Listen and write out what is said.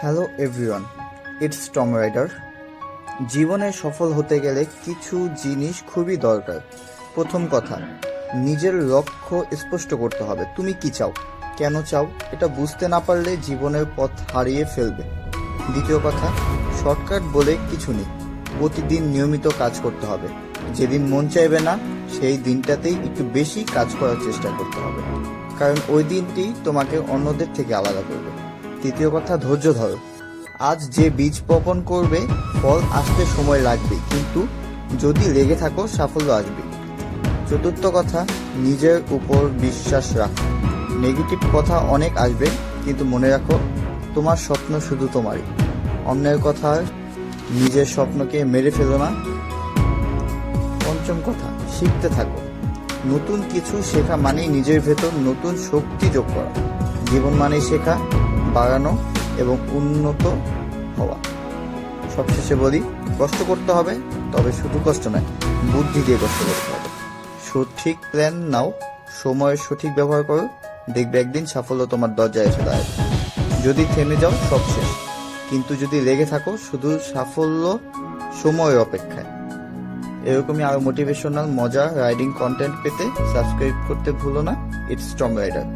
Hello everyone it's Tom Rider জীবনে সফল হতে গেলে কিছু জিনিস খুবই দরকার। প্রথম কথা, নিজের লক্ষ্য স্পষ্ট করতে হবে। তুমি কি চাও? কেন চাও? এটা বুঝতে না পারলে জীবনের পথ হারিয়ে ফেলবে। দ্বিতীয় কথা, শর্টকাট বলে কিছু নেই। প্রতিদিন নিয়মিত কাজ করতে হবে। যেদিন মন চাইবে না, সেই দিনটাতেই একটু বেশি কাজ করার চেষ্টা করতে হবে। কারণ ওই দিনটি তোমাকে অন্যদের থেকে আলাদা করবে। তৃতীয় কথা, ধৈর্য ধরো। আজ যে বীজ বপন করবে, ফল আসতে সময় লাগবে, কিন্তু যদি লেগে থাকো, সাফল্য আসবে। চতুর্থ কথা, নিজের উপর বিশ্বাস রাখো। নেগেটিভ কথা অনেক আসবে, কিন্তু মনে রাখো, তোমার স্বপ্ন শুধু তোমারই। অন্যের কথা, নিজের স্বপ্নকে মেরে ফেলো না। পঞ্চম কথা, শিখতে থাকো। নতুন কিছু শেখা মানেই নিজের ভেতর নতুন শক্তি যোগ করা। জীবন মানেই শেখা বাড়ানো এবং উন্নত হওয়া। সবশেষে বলি, কষ্ট করতে হবে, তবে শুধু কষ্ট নয়, বুদ্ধি দিয়ে কষ্ট করতে হবে। সঠিক প্ল্যান নাও, সময়ের সঠিক ব্যবহার করো, দেখবে একদিন সাফল্য তোমার দরজায় এসে দাঁড়াবে। যদি থেমে যাও, সব শেষ। কিন্তু যদি লেগে থাকো, শুধু সাফল্য সময়ের অপেক্ষায়। এরকমই আরও মোটিভেশনাল মজা রাইডিং কন্টেন্ট পেতে সাবস্ক্রাইব করতে ভুলো না ইটস স্ট্রং রাইডার